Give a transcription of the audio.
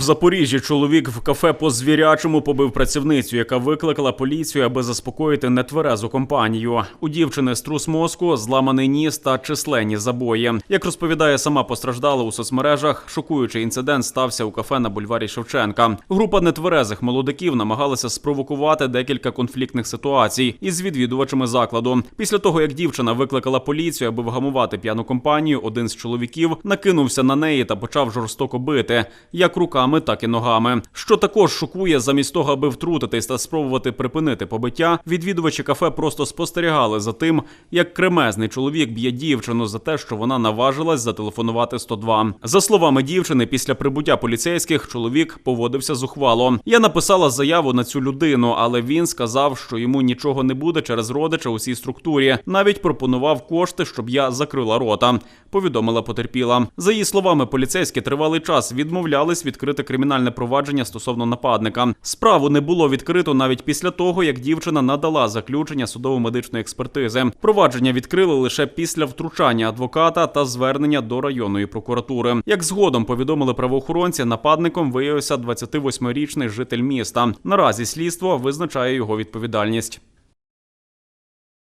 В Запоріжжі чоловік в кафе по звірячому побив працівницю, яка викликала поліцію, аби заспокоїти нетверезу компанію. У дівчини струс мозку, зламаний ніс та численні забої. Як розповідає сама постраждала у соцмережах, шокуючий інцидент стався у кафе на бульварі Шевченка. Група нетверезих молодиків намагалася спровокувати декілька конфліктних ситуацій із відвідувачами закладу. Після того, як дівчина викликала поліцію, аби вгамувати п'яну компанію, один з чоловіків накинувся на неї та почав жорстоко бити, як руками, так і ногами. Що також шокує, замість того, аби втрутитись та спробувати припинити побиття, відвідувачі кафе просто спостерігали за тим, як кремезний чоловік б'є дівчину за те, що вона наважилась зателефонувати 102. За словами дівчини, після прибуття поліцейських чоловік поводився зухвало. Я написала заяву на цю людину, але він сказав, що йому нічого не буде через родича у цій структурі. Навіть пропонував кошти, щоб я закрила рота. Повідомила потерпіла. За її словами, поліцейські тривалий час відмовлялись відкрити кримінальне провадження стосовно нападника. Справу не було відкрито навіть після того, як дівчина надала заключення судово-медичної експертизи. Провадження відкрили лише після втручання адвоката та звернення до районної прокуратури. Як згодом повідомили правоохоронці, нападником виявився 28-річний житель міста. Наразі слідство визначає його відповідальність.